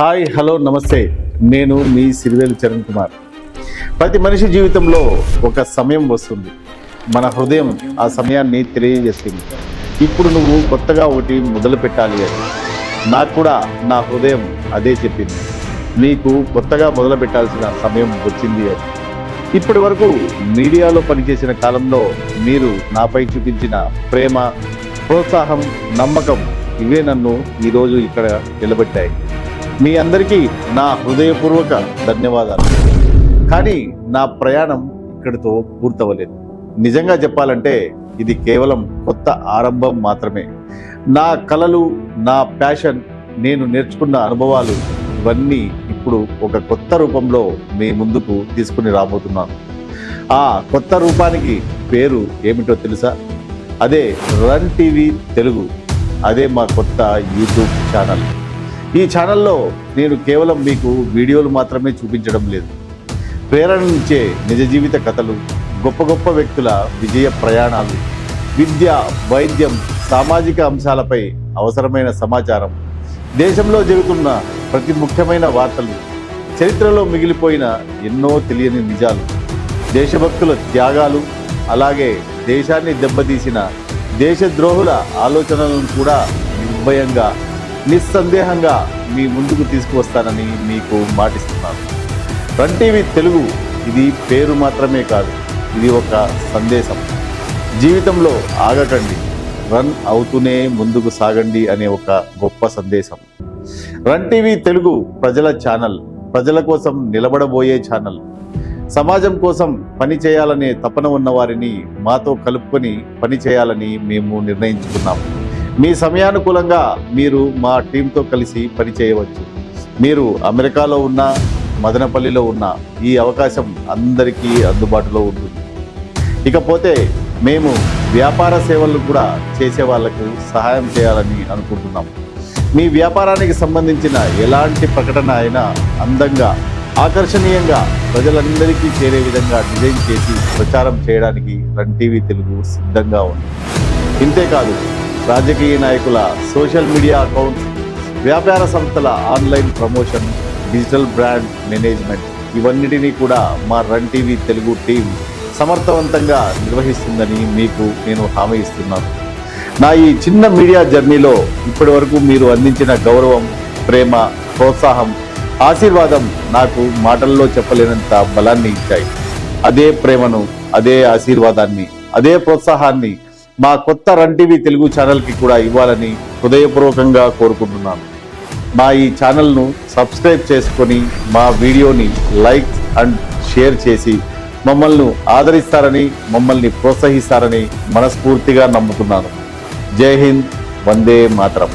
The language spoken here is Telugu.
హాయ్ హలో నమస్తే. నేను మీ సిరివేలు చరణ్ కుమార్. ప్రతి మనిషి జీవితంలో ఒక సమయం వస్తుంది. మన హృదయం ఆ సమయాన్ని తెలియజేస్తుంది. ఇప్పుడు నువ్వు కొత్తగా ఒకటి మొదలు పెట్టాలి అని. నాకు కూడా నా హృదయం అదే చెప్పింది. నీకు కొత్తగా మొదలు పెట్టాల్సిన సమయం వచ్చింది అని. ఇప్పటి వరకు మీడియాలో పనిచేసిన కాలంలో మీరు నాపై చూపించిన ప్రేమ ప్రోత్సాహం నమ్మకం ఇవే నన్ను ఈరోజు ఇక్కడ నిలబెట్టాయి. మీ అందరికీ నా హృదయపూర్వక ధన్యవాదాలు. కానీ నా ప్రయాణం ఇక్కడితో పూర్తవలేదు నిజంగా చెప్పాలంటే ఇది కేవలం కొత్త ఆరంభం మాత్రమే. నా కళలు నా ప్యాషన్ నేను నేర్చుకున్న అనుభవాలు ఇవన్నీ ఇప్పుడు ఒక కొత్త రూపంలో మీ ముందుకు తీసుకుని రాబోతున్నాను. ఆ కొత్త రూపానికి పేరు ఏమిటో తెలుసా? అదే రన్ టీవీ తెలుగు. అదే మా కొత్త యూట్యూబ్ ఛానల్. ఈ ఛానల్లో నేను కేవలం మీకు వీడియోలు మాత్రమే చూపించడం లేదు. ప్రేరణనిచ్చే నిజ జీవిత కథలు గొప్ప గొప్ప వ్యక్తుల విజయ ప్రయాణాలు విద్య వైద్యం సామాజిక అంశాలపై అవసరమైన సమాచారం దేశంలో జరుగుతున్న ప్రతి ముఖ్యమైన వార్తలు చరిత్రలో మిగిలిపోయిన ఎన్నో తెలియని నిజాలు దేశభక్తుల త్యాగాలు అలాగే దేశాన్ని దెబ్బతీసిన దేశద్రోహుల ఆలోచనలను కూడా నిర్భయంగా నిస్సందేహంగా మీ ముందుకు తీసుకువస్తానని మీకు మాటిస్తున్నాను. రన్ టీవీ తెలుగు ఇది పేరు మాత్రమే కాదు ఇది ఒక సందేశం. జీవితంలో ఆగకండి రన్ అవుతూనే ముందుకు సాగండి అనే ఒక గొప్ప సందేశం. రన్ టీవీ తెలుగు ప్రజల ఛానల్ ప్రజల కోసం నిలబడబోయే ఛానల్. సమాజం కోసం పని చేయాలనే తపన ఉన్న వారిని మాతో కలుపుకొని పని చేయాలని మేము నిర్ణయించుకున్నాము మీ సమయానుకూలంగా మీరు మా టీంతో కలిసి పని చేయవచ్చు. మీరు అమెరికాలో ఉన్న మదనపల్లిలో ఉన్న ఈ అవకాశం అందరికీ అందుబాటులో ఉంటుంది. ఇకపోతే మేము వ్యాపార సేవలు కూడా చేసే వాళ్ళకు సహాయం చేయాలని అనుకుంటున్నాం. మీ వ్యాపారానికి సంబంధించిన ఎలాంటి ప్రకటన అయినా అందంగా ఆకర్షణీయంగా ప్రజలందరికీ చేరే విధంగా డిజైన్ చేసి ప్రచారం చేయడానికి రన్ టీవీ తెలుగు సిద్ధంగా ఉంది. ఇంతేకాదు రాజకీయ నాయకుల సోషల్ మీడియా అకౌంట్స్ వ్యాపార సంస్థల online promotion digital brand management ఇవన్నిటినీ కూడా మా రన్ టీవీ తెలుగు టీం సమర్థవంతంగా నిర్వహిస్తుందని మీకు నేను హామీ ఇస్తున్నాను. నా ఈ చిన్న మీడియా జర్నీలో ఇప్పటి వరకు మీరు అందించిన గౌరవం ప్రేమ ప్రోత్సాహం ఆశీర్వాదం నాకు మాటల్లో చెప్పలేనంత బలాన్ని ఇచ్చాయి. అదే ప్రేమను అదే ఆశీర్వాదాన్ని అదే ప్రోత్సాహాన్ని మా కొత్త రన్ టీవీ తెలుగు ఛానల్కి కూడా ఇవ్వాలని హృదయపూర్వకంగా కోరుకుంటున్నాను. మా ఈ ఛానల్ను సబ్స్క్రైబ్ చేసుకొని మా వీడియోని లైక్ అండ్ షేర్ చేసి మమ్మల్ని ఆదరిస్తారని మమ్మల్ని ప్రోత్సహిస్తారని మనస్ఫూర్తిగా నమ్ముతున్నాను. జై హింద్ వందే మాతరం.